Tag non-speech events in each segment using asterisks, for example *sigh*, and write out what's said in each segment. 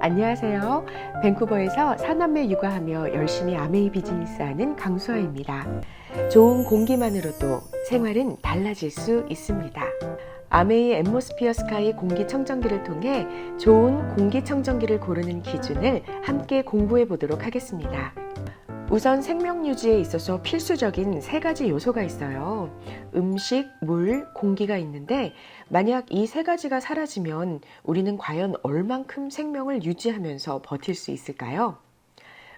안녕하세요. 밴쿠버에서 사남매 육아하며 열심히 아메이 비즈니스 하는 강수아입니다. 좋은 공기만으로도 생활은 달라질 수 있습니다. 아메이 엠모스피어 스카이 공기청정기를 통해 좋은 공기청정기를 고르는 기준을 함께 공부해 보도록 하겠습니다. 우선 생명 유지에 있어서 필수적인 세 가지 요소가 있어요. 음식, 물, 공기가 있는데 만약 이 세 가지가 사라지면 우리는 과연 얼만큼 생명을 유지하면서 버틸 수 있을까요?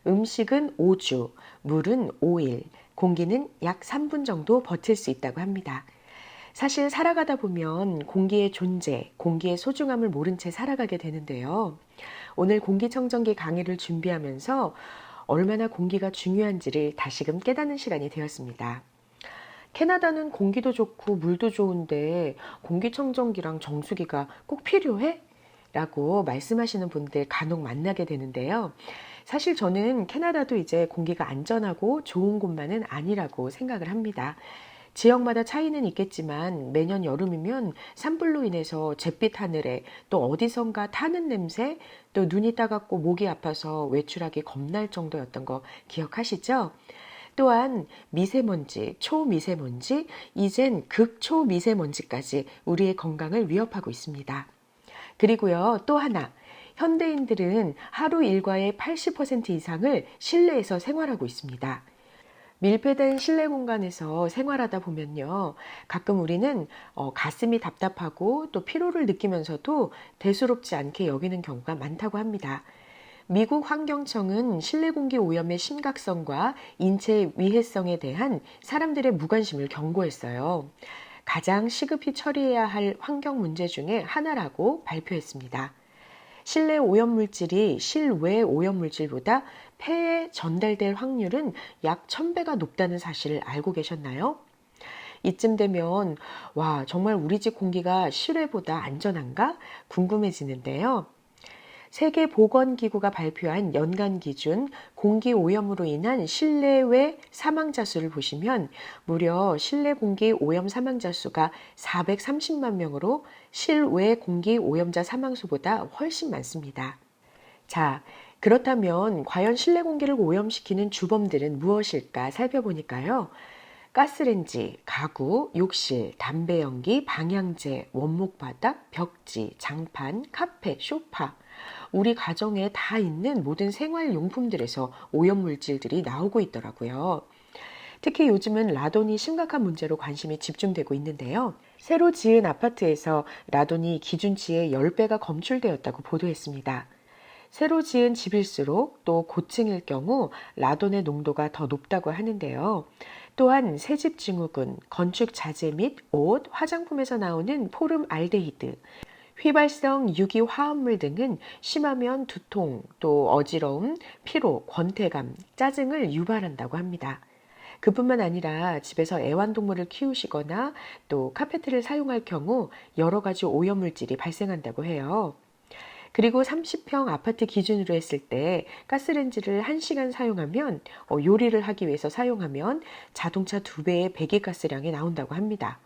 음식은 5주, 물은 5일, 공기는 약 3분 정도 버틸 수 있다고 합니다. 사실 살아가다 보면 공기의 존재, 공기의 소중함을 모른 채 살아가게 되는데요. 오늘 공기청정기 강의를 준비하면서 얼마나 공기가 중요한지를 다시금 깨닫는 시간이 되었습니다. 캐나다는 공기도 좋고 물도 좋은데 공기청정기랑 정수기가 꼭 필요해? 라고 말씀하시는 분들 간혹 만나게 되는데요. 사실 저는 캐나다도 이제 공기가 안전하고 좋은 곳만은 아니라고 생각을 합니다. 지역마다 차이는 있겠지만 매년 여름이면 산불로 인해서 잿빛 하늘에 또 어디선가 타는 냄새 또 눈이 따갑고 목이 아파서 외출하기 겁날 정도였던 거 기억하시죠? 또한 미세먼지, 초미세먼지, 이젠 극초미세먼지까지 우리의 건강을 위협하고 있습니다. 그리고요, 또 하나. 현대인들은 하루 일과의 80% 이상을 실내에서 생활하고 있습니다. 밀폐된 실내 공간에서 생활하다 보면요. 가끔 우리는 어, 가슴이 답답하고 또 피로를 느끼면서도 대수롭지 않게 여기는 경우가 많다고 합니다. 미국 환경청은 실내 공기 오염의 심각성과 인체 위해성에 대한 사람들의 무관심을 경고했어요. 가장 시급히 처리해야 할 환경 문제 중에 하나라고 발표했습니다. 실내 오염 물질이 실외 오염 물질보다 폐에 전달될 확률은 약 1000배가 높다는 사실을 알고 계셨나요? 이쯤 되면 와, 정말 우리 집 공기가 실외보다 안전한가 궁금해지는데요. 세계보건기구가 발표한 연간 기준 공기 오염으로 인한 실내외 사망자 수를 보시면 무려 실내 공기 오염 사망자 수가 430만 명으로 실외 공기 오염자 사망 수보다 훨씬 많습니다. 자, 그렇다면 과연 실내 공기를 오염시키는 주범들은 무엇일까 살펴보니까요. 가스렌지, 가구, 욕실, 담배 연기, 방향제, 원목 바닥, 벽지, 장판, 카펫, 소파. 우리 가정에 다 있는 모든 생활용품들에서 오염물질들이 나오고 있더라고요. 특히 요즘은 라돈이 심각한 문제로 관심이 집중되고 있는데요. 새로 지은 아파트에서 라돈이 기준치의 10배가 검출되었다고 보도했습니다. 새로 지은 집일수록 또 고층일 경우 라돈의 농도가 더 높다고 하는데요. 또한 새집 증후군, 건축 자재 및 옷, 화장품에서 나오는 포름 알데히드, 휘발성 유기 화합물 등은 심하면 두통, 또 어지러움, 피로, 권태감, 짜증을 유발한다고 합니다. 그뿐만 아니라 집에서 애완동물을 키우시거나 또 카페트를 사용할 경우 여러 가지 오염물질이 발생한다고 해요. 그리고 30평 아파트 기준으로 했을 때 가스렌지를 1시간 사용하면 어, 요리를 하기 위해서 사용하면 자동차 2배의 배기가스량이 나온다고 합니다.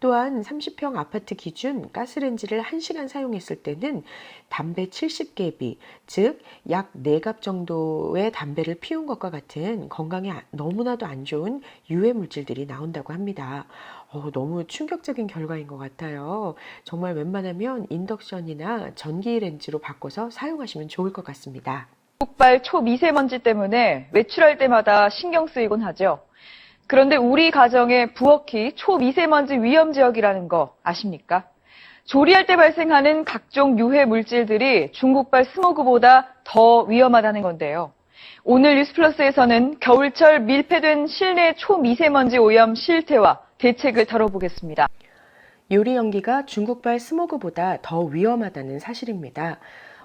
또한 30평 아파트 기준 가스렌지를 1시간 사용했을 때는 담배 70개비, 즉 약 4갑 정도의 담배를 피운 것과 같은 건강에 너무나도 안 좋은 유해 물질들이 나온다고 합니다. 어, 너무 충격적인 결과인 것 같아요. 정말 웬만하면 인덕션이나 전기 렌즈로 바꿔서 사용하시면 좋을 것 같습니다. 폭발 초미세먼지 때문에 외출할 때마다 신경 쓰이곤 하죠. 그런데 우리 가정의 부엌이 초미세먼지 위험 지역이라는 거 아십니까? 조리할 때 발생하는 각종 유해 물질들이 중국발 스모그보다 더 위험하다는 건데요. 오늘 뉴스플러스에서는 겨울철 밀폐된 실내 초미세먼지 오염 실태와 대책을 다뤄보겠습니다. 요리 연기가 중국발 스모그보다 더 위험하다는 사실입니다.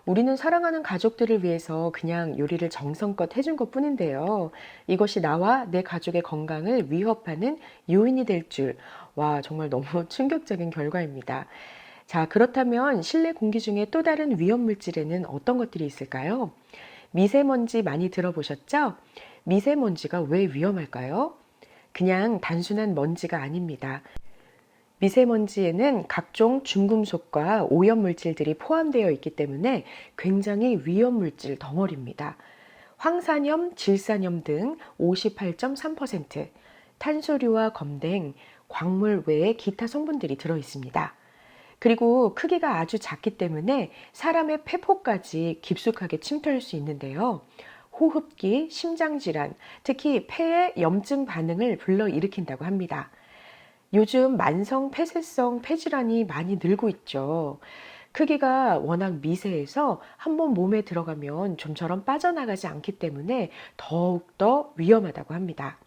우리는 사랑하는 가족들을 위해서 그냥 요리를 정성껏 해준 것 뿐인데요. 이것이 나와 내 가족의 건강을 위협하는 요인이 될 줄, 와, 정말 너무 *laughs* 충격적인 결과입니다. 자, 그렇다면 실내 공기 중에 또 다른 위험 물질에는 어떤 것들이 있을까요? 미세먼지 많이 들어보셨죠? 미세먼지가 왜 위험할까요? 그냥 단순한 먼지가 아닙니다. 미세먼지에는 각종 중금속과 오염물질들이 포함되어 있기 때문에 굉장히 위험물질 덩어리입니다. 황산염, 질산염 등 58.3%, 탄소류와 검댕, 광물 외에 기타 성분들이 들어 있습니다. 그리고 크기가 아주 작기 때문에 사람의 폐포까지 깊숙하게 침투할 수 있는데요. 호흡기, 심장질환, 특히 폐의 염증 반응을 불러일으킨다고 합니다. 요즘 만성 폐쇄성 폐질환이 많이 늘고 있죠. 크기가 워낙 미세해서 한번 몸에 들어가면 좀처럼 빠져나가지 않기 때문에 더욱더 위험하다고 합니다.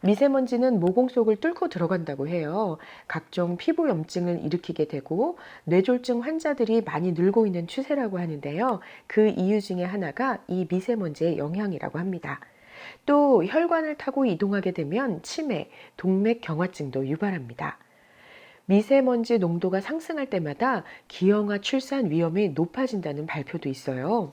미세먼지는 모공 속을 뚫고 들어간다고 해요. 각종 피부 염증을 일으키게 되고 뇌졸중 환자들이 많이 늘고 있는 추세라고 하는데요. 그 이유 중에 하나가 이 미세먼지의 영향이라고 합니다. 또 혈관을 타고 이동하게 되면 치매, 동맥 경화증도 유발합니다. 미세먼지 농도가 상승할 때마다 기형아 출산 위험이 높아진다는 발표도 있어요.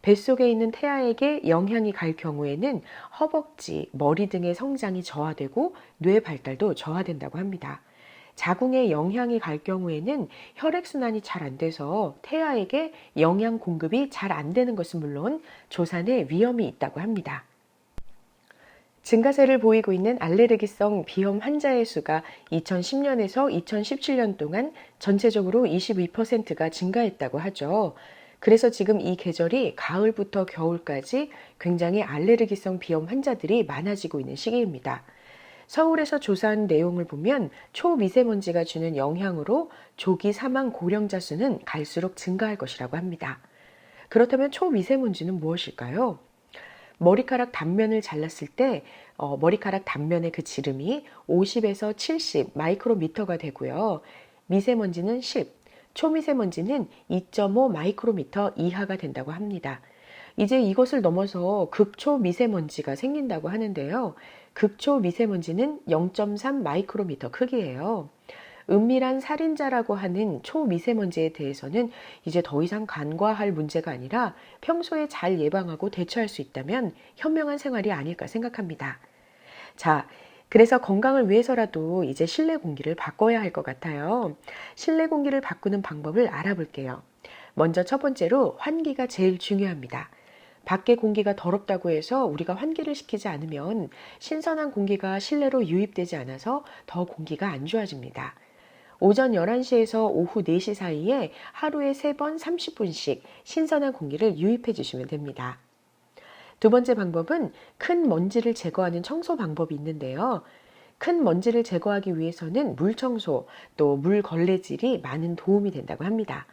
뱃속에 있는 태아에게 영향이 갈 경우에는 허벅지, 머리 등의 성장이 저하되고 뇌 발달도 저하된다고 합니다. 자궁에 영향이 갈 경우에는 혈액순환이 잘 안 돼서 태아에게 영양 공급이 잘 안 되는 것은 물론 조산에 위험이 있다고 합니다. 증가세를 보이고 있는 알레르기성 비염 환자의 수가 2010년에서 2017년 동안 전체적으로 22%가 증가했다고 하죠. 그래서 지금 이 계절이 가을부터 겨울까지 굉장히 알레르기성 비염 환자들이 많아지고 있는 시기입니다. 서울에서 조사한 내용을 보면 초미세먼지가 주는 영향으로 조기 사망 고령자 수는 갈수록 증가할 것이라고 합니다. 그렇다면 초미세먼지는 무엇일까요? 머리카락 단면을 잘랐을 때 어, 머리카락 단면의 그 지름이 50에서 70 마이크로미터가 되고요. 미세먼지는 10, 초미세먼지는 2.5 마이크로미터 이하가 된다고 합니다. 이제 이것을 넘어서 극초 미세먼지가 생긴다고 하는데요. 극초 미세먼지는 0.3 마이크로미터 크기예요. 은밀한 살인자라고 하는 초미세먼지에 대해서는 이제 더 이상 간과할 문제가 아니라 평소에 잘 예방하고 대처할 수 있다면 현명한 생활이 아닐까 생각합니다. 자, 그래서 건강을 위해서라도 이제 실내 공기를 바꿔야 할 것 같아요. 실내 공기를 바꾸는 방법을 알아볼게요. 먼저 첫 번째로 환기가 제일 중요합니다. 밖에 공기가 더럽다고 해서 우리가 환기를 시키지 않으면 신선한 공기가 실내로 유입되지 않아서 더 공기가 안 좋아집니다. 오전 11시에서 오후 4시 사이에 하루에 3번 30분씩 신선한 공기를 유입해 주시면 됩니다. 두 번째 방법은 큰 먼지를 제거하는 청소 방법이 있는데요. 큰 먼지를 제거하기 위해서는 물 청소, 또 물 걸레질이 많은 도움이 된다고 합니다.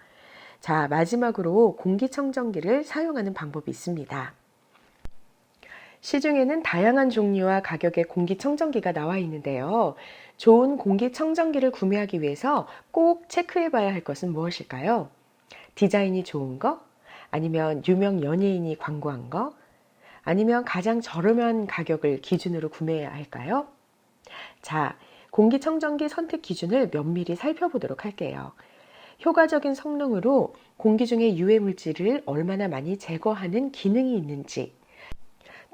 자, 마지막으로 공기청정기를 사용하는 방법이 있습니다. 시중에는 다양한 종류와 가격의 공기청정기가 나와 있는데요. 좋은 공기청정기를 구매하기 위해서 꼭 체크해 봐야 할 것은 무엇일까요? 디자인이 좋은 거? 아니면 유명 연예인이 광고한 거? 아니면 가장 저렴한 가격을 기준으로 구매해야 할까요? 자, 공기청정기 선택 기준을 면밀히 살펴보도록 할게요. 효과적인 성능으로 공기 중의 유해 물질을 얼마나 많이 제거하는 기능이 있는지,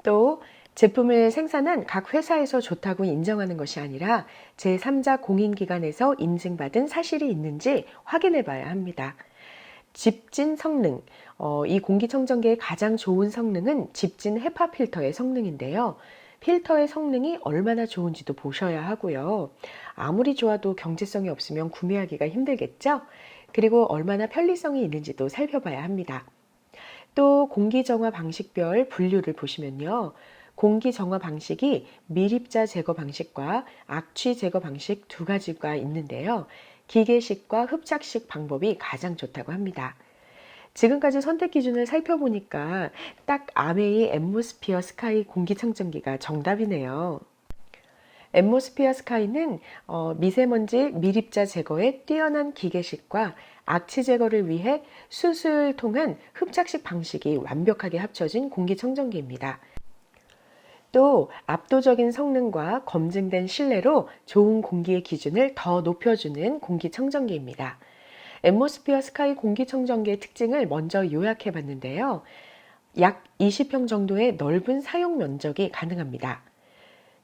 또 제품을 생산한 각 회사에서 좋다고 인정하는 것이 아니라 제3자 공인기관에서 인증받은 사실이 있는지 확인해 봐야 합니다. 집진 성능, 어, 이 공기청정기의 가장 좋은 성능은 집진 헤파 필터의 성능인데요. 필터의 성능이 얼마나 좋은지도 보셔야 하고요. 아무리 좋아도 경제성이 없으면 구매하기가 힘들겠죠? 그리고 얼마나 편리성이 있는지도 살펴봐야 합니다. 또 공기 정화 방식별 분류를 보시면요. 공기 정화 방식이 미립자 제거 방식과 악취 제거 방식 두 가지가 있는데요. 기계식과 흡착식 방법이 가장 좋다고 합니다. 지금까지 선택 기준을 살펴보니까 딱 아메이 엠모스피어 스카이 공기 청정기가 정답이네요. 엠모스피어 스카이는 어, 미세먼지 미립자 제거에 뛰어난 기계식과 악취 제거를 위해 수술 통한 흡착식 방식이 완벽하게 합쳐진 공기청정기입니다. 또 압도적인 성능과 검증된 신뢰로 좋은 공기의 기준을 더 높여주는 공기청정기입니다. 엠모스피어 스카이 공기청정기의 특징을 먼저 요약해 봤는데요. 약 20평 정도의 넓은 사용 면적이 가능합니다.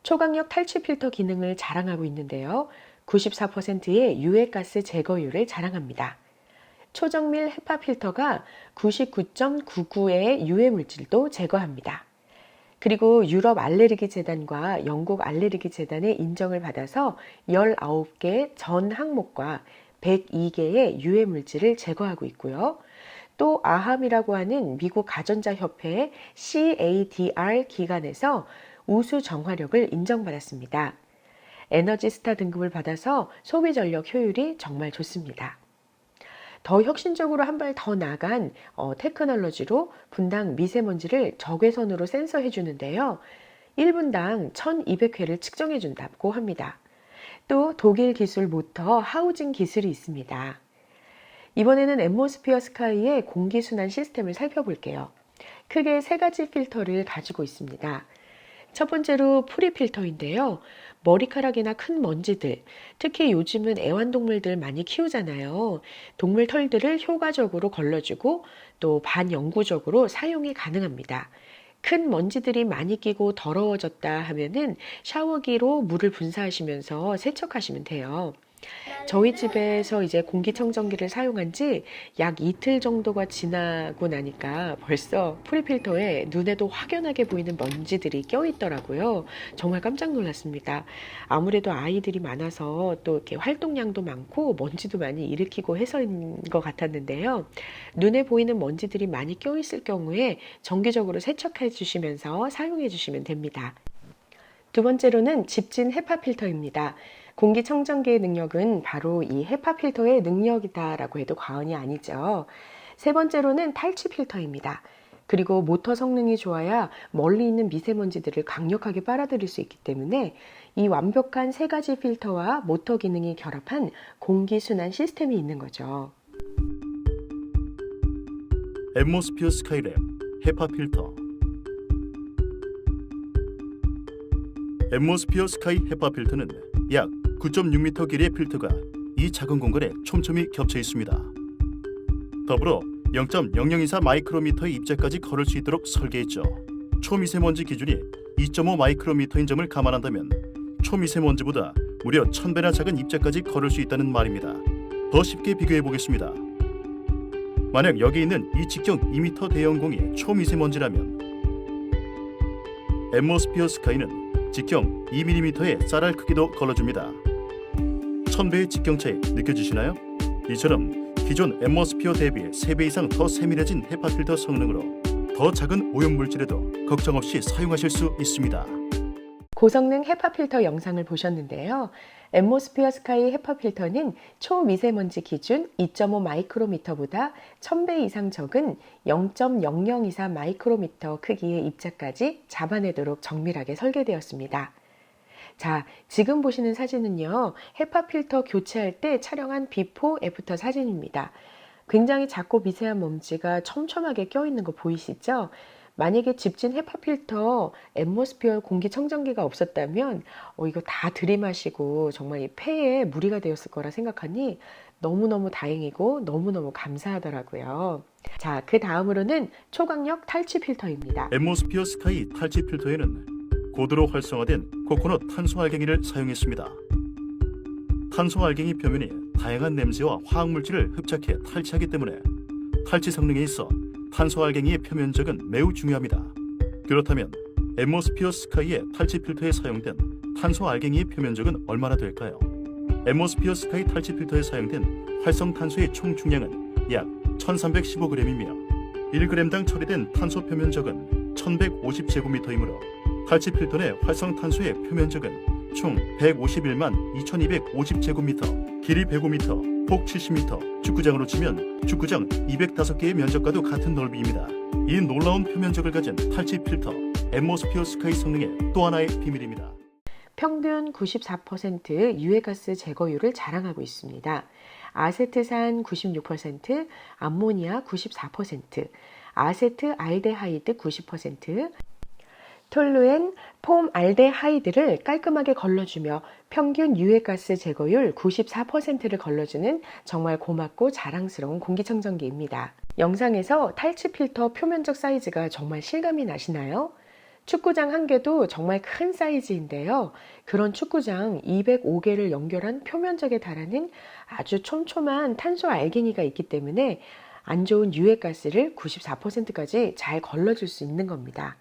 초강력 탈취 필터 기능을 자랑하고 있는데요. 94%의 유해가스 제거율을 자랑합니다. 초정밀 헤파 필터가 99.99의 유해 물질도 제거합니다. 그리고 유럽 알레르기 재단과 영국 알레르기 재단의 인정을 받아서 19개 전 항목과 102개의 유해 물질을 제거하고 있고요. 또 아함이라고 하는 미국 가전자 협회 CADR 기관에서 우수 정화력을 인정받았습니다. 에너지 스타 등급을 받아서 소비 전력 효율이 정말 좋습니다. 더 혁신적으로 한 발 더 나간 어, 테크놀로지로 분당 미세먼지를 적외선으로 센서해 주는데요. 1분당 1200회를 측정해 준다고 합니다. 또 독일 기술 모터 하우징 기술이 있습니다. 이번에는 엠모스피어 스카이의 공기순환 시스템을 살펴볼게요. 크게 세 가지 필터를 가지고 있습니다. 첫 번째로 프리 필터인데요. 머리카락이나 큰 먼지들, 특히 요즘은 애완동물들 많이 키우잖아요. 동물 털들을 효과적으로 걸러주고 또 반영구적으로 사용이 가능합니다. 큰 먼지들이 많이 끼고 더러워졌다 하면은 샤워기로 물을 분사하시면서 세척하시면 돼요. 저희 집에서 이제 공기청정기를 사용한 지 약 이틀 정도가 지나고 나니까 벌써 프리필터에 눈에도 확연하게 보이는 먼지들이 껴있더라고요. 정말 깜짝 놀랐습니다. 아무래도 아이들이 많아서 또 이렇게 활동량도 많고 먼지도 많이 일으키고 해서인 것 같았는데요. 눈에 보이는 먼지들이 많이 껴있을 경우에 정기적으로 세척해 주시면서 사용해 주시면 됩니다. 두 번째로는 집진 헤파 필터입니다. 공기청정기의 능력은 바로 이 헤파 필터의 능력이다라고 해도 과언이 아니죠. 세 번째로는 탈취 필터입니다. 그리고 모터 성능이 좋아야 멀리 있는 미세먼지들을 강력하게 빨아들일 수 있기 때문에 이 완벽한 세 가지 필터와 모터 기능이 결합한 공기순환 시스템이 있는 거죠. 엠모스피어 스카이랩 헤파 필터 엠모스피어 스카이 헤파 필터는 약 9.6m 길이의 필터가 이 작은 공간에 촘촘히 겹쳐 있습니다. 더불어 0.0024 마이크로미터의 입자까지 걸을 수 있도록 설계했죠. 초미세먼지 기준이 2.5 마이크로미터인 점을 감안한다면 초미세먼지보다 무려 1000배나 작은 입자까지 걸을 수 있다는 말입니다. 더 쉽게 비교해 보겠습니다. 만약 여기 있는 이 직경 2m 대형 공이 초미세먼지라면 엠모스피어 스카이는 직경 2mm의 쌀알 크기도 걸러줍니다. 1000배의 직경 차이 느껴지시나요? 이처럼 기존 엠모스피어 대비 3배 이상 더 세밀해진 헤파 필터 성능으로 더 작은 오염 물질에도 걱정 없이 사용하실 수 있습니다. 고성능 헤파 필터 영상을 보셨는데요. 엠모스피어 스카이 헤파 필터는 초미세먼지 기준 2.5 마이크로미터보다 1000배 이상 적은 0.0024 마이크로미터 크기의 입자까지 잡아내도록 정밀하게 설계되었습니다. 자, 지금 보시는 사진은요, 헤파 필터 교체할 때 촬영한 비포 애프터 사진입니다. 굉장히 작고 미세한 먼지가 촘촘하게 껴있는 거 보이시죠? 만약에 집진 헤파 필터 엠모스피어 공기청정기가 없었다면 어, 이거 다 들이마시고 정말 이 폐에 무리가 되었을 거라 생각하니 너무너무 다행이고 너무너무 감사하더라고요. 자, 그 다음으로는 초강력 탈취 필터입니다. 엠모스피어 스카이 탈취 필터에는 고도로 활성화된 코코넛 탄소 알갱이를 사용했습니다. 탄소 알갱이 표면이 다양한 냄새와 화학 물질을 흡착해 탈취하기 때문에 탈취 성능에 있어 탄소 알갱이의 표면적은 매우 중요합니다. 그렇다면 엠모스피어 스카이의 탈취 필터에 사용된 탄소 알갱이의 표면적은 얼마나 될까요? 엠모스피어 스카이 탈취 필터에 사용된 활성 탄소의 총 중량은 약 1315g이며 1g당 처리된 탄소 표면적은 1150제곱미터이므로 탈취 필터 내 활성 탄소의 표면적은 총 151만 2250제곱미터, 길이 105m, 폭 70m, 축구장으로 치면 축구장 205개의 면적과도 같은 넓이입니다. 이 놀라운 표면적을 가진 탈취 필터, 엠모스피어 스카이 성능의 또 하나의 비밀입니다. 평균 94% 유해가스 제거율을 자랑하고 있습니다. 아세트산 96%, 암모니아 94%, 아세트 알데하이드 90%, 톨루엔 폼 알데하이드를 깔끔하게 걸러주며 평균 유해가스 제거율 94%를 걸러주는 정말 고맙고 자랑스러운 공기청정기입니다. 영상에서 탈취 필터 표면적 사이즈가 정말 실감이 나시나요? 축구장 한 개도 정말 큰 사이즈인데요. 그런 축구장 205개를 연결한 표면적에 달하는 아주 촘촘한 탄소 알갱이가 있기 때문에 안 좋은 유해가스를 94%까지 잘 걸러줄 수 있는 겁니다.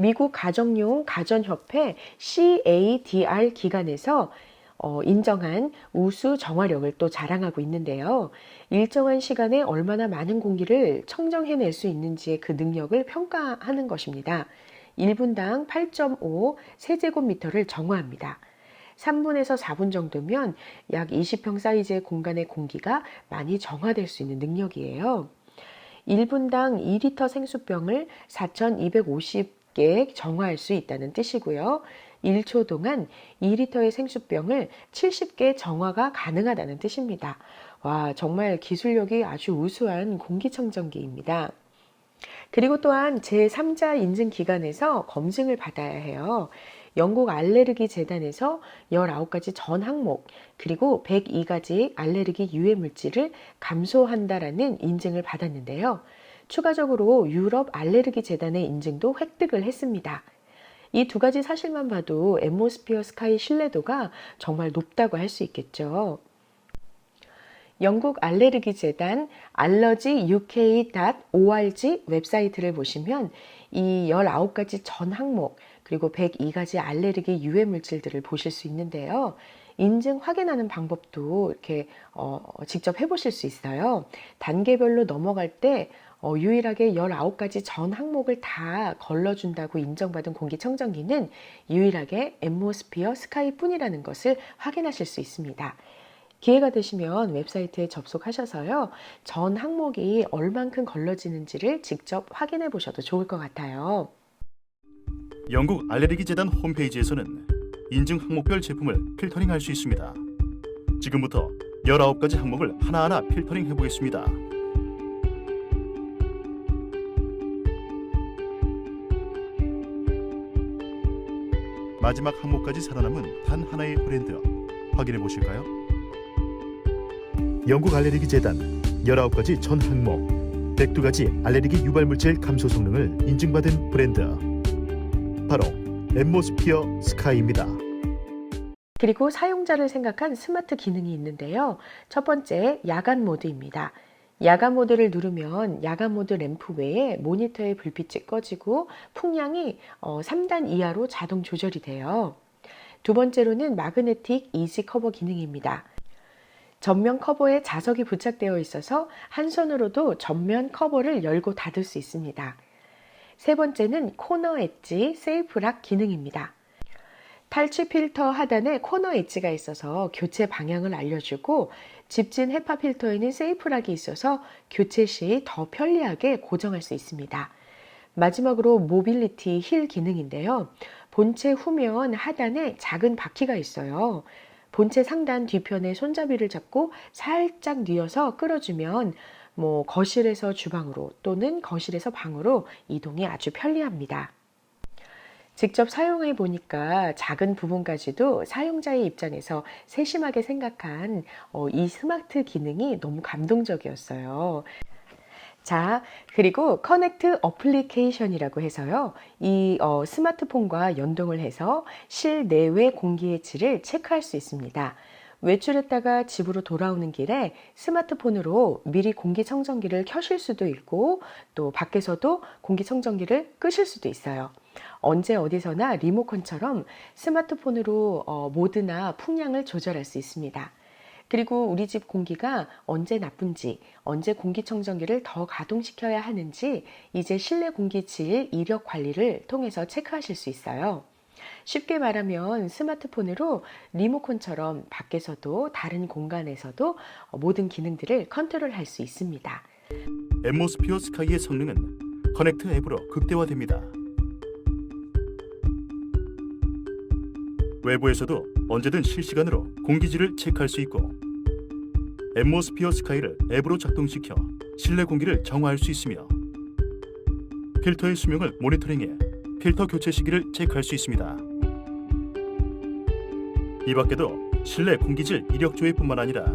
미국 가정용 가전협회 CADR 기관에서 어, 인정한 우수 정화력을 또 자랑하고 있는데요. 일정한 시간에 얼마나 많은 공기를 청정해낼 수 있는지의 그 능력을 평가하는 것입니다. 1분당 8.5 세제곱미터를 정화합니다. 3분에서 4분 정도면 약 20평 사이즈의 공간의 공기가 많이 정화될 수 있는 능력이에요. 1분당 2리터 생수병을 4,250 개 정화할 수 있다는 뜻이고요. 1초 동안 2리터의 생수병을 70개 정화가 가능하다는 뜻입니다. 와, 정말 기술력이 아주 우수한 공기청정기입니다. 그리고 또한 제3자 인증 기관에서 검증을 받아야 해요. 영국 알레르기 재단에서 19가지 전 항목, 그리고 102가지 알레르기 유해 물질을 감소한다라는 인증을 받았는데요. 추가적으로 유럽 알레르기 재단의 인증도 획득을 했습니다. 이 두 가지 사실만 봐도 엠모스피어 스카이 신뢰도가 정말 높다고 할 수 있겠죠. 영국 알레르기 재단 알러지 uk.org 웹사이트를 보시면 이 19가지 전 항목 그리고 102가지 알레르기 유해 물질들을 보실 수 있는데요. 인증 확인하는 방법도 이렇게 어, 직접 해보실 수 있어요. 단계별로 넘어갈 때 어, 유일하게 19가지 전 항목을 다 걸러준다고 인정받은 공기청정기는 유일하게 엠모스피어 스카이뿐이라는 것을 확인하실 수 있습니다. 기회가 되시면 웹사이트에 접속하셔서요. 전 항목이 얼만큼 걸러지는지를 직접 확인해 보셔도 좋을 것 같아요. 영국 알레르기 재단 홈페이지에서는 인증 항목별 제품을 필터링 할 수 있습니다. 지금부터 19가지 항목을 하나하나 필터링 해 보겠습니다. 마지막 항목까지 살아남은 단 하나의 브랜드 확인해 보실까요? 영국 알레르기 재단 19가지 전 항목 102가지 알레르기 유발 물질 감소 성능을 인증받은 브랜드 바로 엠모스피어 스카이입니다. 그리고 사용자를 생각한 스마트 기능이 있는데요. 첫 번째, 야간 모드입니다. 야간 모드를 누르면 야간 모드 램프 외에 모니터의 불빛이 꺼지고 풍량이 어, 3단 이하로 자동 조절이 돼요. 두 번째로는 마그네틱 이지 커버 기능입니다. 전면 커버에 자석이 부착되어 있어서 한 손으로도 전면 커버를 열고 닫을 수 있습니다. 세 번째는 코너 엣지 세이프 락 기능입니다. 탈취 필터 하단에 코너 엣지가 있어서 교체 방향을 알려주고 집진 헤파 필터에는 세이프 락이 있어서 교체 시 더 편리하게 고정할 수 있습니다. 마지막으로 모빌리티 힐 기능인데요. 본체 후면 하단에 작은 바퀴가 있어요. 본체 상단 뒤편에 손잡이를 잡고 살짝 뉘어서 끌어주면 뭐 거실에서 주방으로 또는 거실에서 방으로 이동이 아주 편리합니다. 직접 사용해 보니까 작은 부분까지도 사용자의 입장에서 세심하게 생각한 어, 이 스마트 기능이 너무 감동적이었어요. 자, 그리고 커넥트 어플리케이션이라고 해서요. 이 어, 스마트폰과 연동을 해서 실내외 공기의 질을 체크할 수 있습니다. 외출했다가 집으로 돌아오는 길에 스마트폰으로 미리 공기청정기를 켜실 수도 있고 또 밖에서도 공기청정기를 끄실 수도 있어요. 언제 어디서나 리모컨처럼 스마트폰으로 어, 모드나 풍량을 조절할 수 있습니다. 그리고 우리 집 공기가 언제 나쁜지, 언제 공기청정기를 더 가동시켜야 하는지 이제 실내 공기 질 이력 관리를 통해서 체크하실 수 있어요. 쉽게 말하면 스마트폰으로 리모컨처럼 밖에서도 다른 공간에서도 모든 기능들을 컨트롤할 수 있습니다. 엠모스피어 스카이의 성능은 커넥트 앱으로 극대화됩니다. 외부에서도 언제든 실시간으로 공기질을 체크할 수 있고 엠모스피어 스카이를 앱으로 작동시켜 실내 공기를 정화할 수 있으며 필터의 수명을 모니터링해 필터 교체 시기를 체크할 수 있습니다. 이 밖에도 실내 공기질 이력 조회뿐만 아니라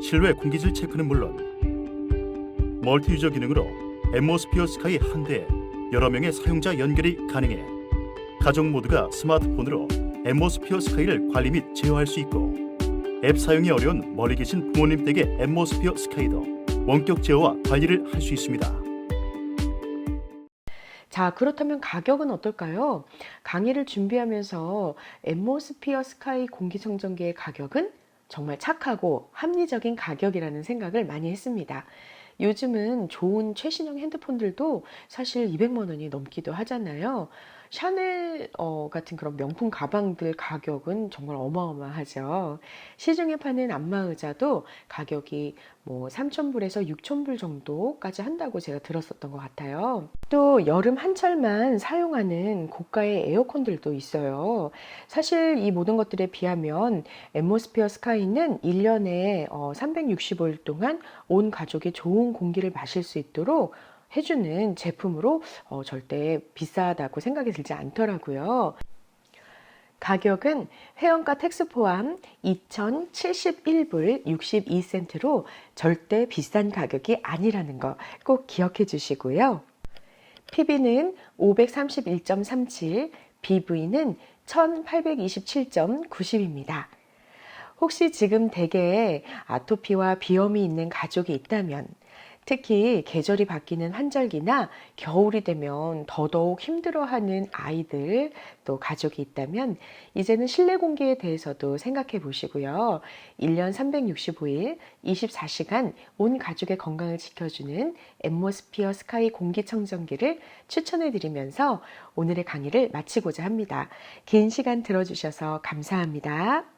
실외 공기질 체크는 물론 멀티 유저 기능으로 엠모스피어 스카이 한 대에 여러 명의 사용자 연결이 가능해 가족 모두가 스마트폰으로 엠모스피어 스카이를 관리 및 제어할 수 있고 앱 사용이 어려운 멀리 계신 부모님 댁의 엠모스피어 스카이도 원격 제어와 관리를 할 수 있습니다. 자, 그렇다면 가격은 어떨까요? 강의를 준비하면서 엠모스피어 스카이 공기청정기의 가격은 정말 착하고 합리적인 가격이라는 생각을 많이 했습니다. 요즘은 좋은 최신형 핸드폰들도 사실 200만 원이 넘기도 하잖아요. 샤넬 어, 같은 그런 명품 가방들 가격은 정말 어마어마하죠. 시중에 파는 안마 의자도 가격이 뭐 3,000불에서 6,000불 정도까지 한다고 제가 들었었던 것 같아요. 또 여름 한철만 사용하는 고가의 에어컨들도 있어요. 사실 이 모든 것들에 비하면 엠모스피어 스카이는 1년에 365일 동안 온 가족이 좋은 공기를 마실 수 있도록 해주는 제품으로 어, 절대 비싸다고 생각이 들지 않더라고요. 가격은 회원가 텍스 포함 2,071불 62센트로 절대 비싼 가격이 아니라는 거 꼭 기억해 주시고요. PB는 531.37, BV는 1827.90입니다. 혹시 지금 댁에 아토피와 비염이 있는 가족이 있다면 특히 계절이 바뀌는 환절기나 겨울이 되면 더더욱 힘들어하는 아이들 또 가족이 있다면 이제는 실내 공기에 대해서도 생각해 보시고요. 1년 365일 24시간 온 가족의 건강을 지켜주는 엠모스피어 스카이 공기청정기를 추천해 드리면서 오늘의 강의를 마치고자 합니다. 긴 시간 들어주셔서 감사합니다.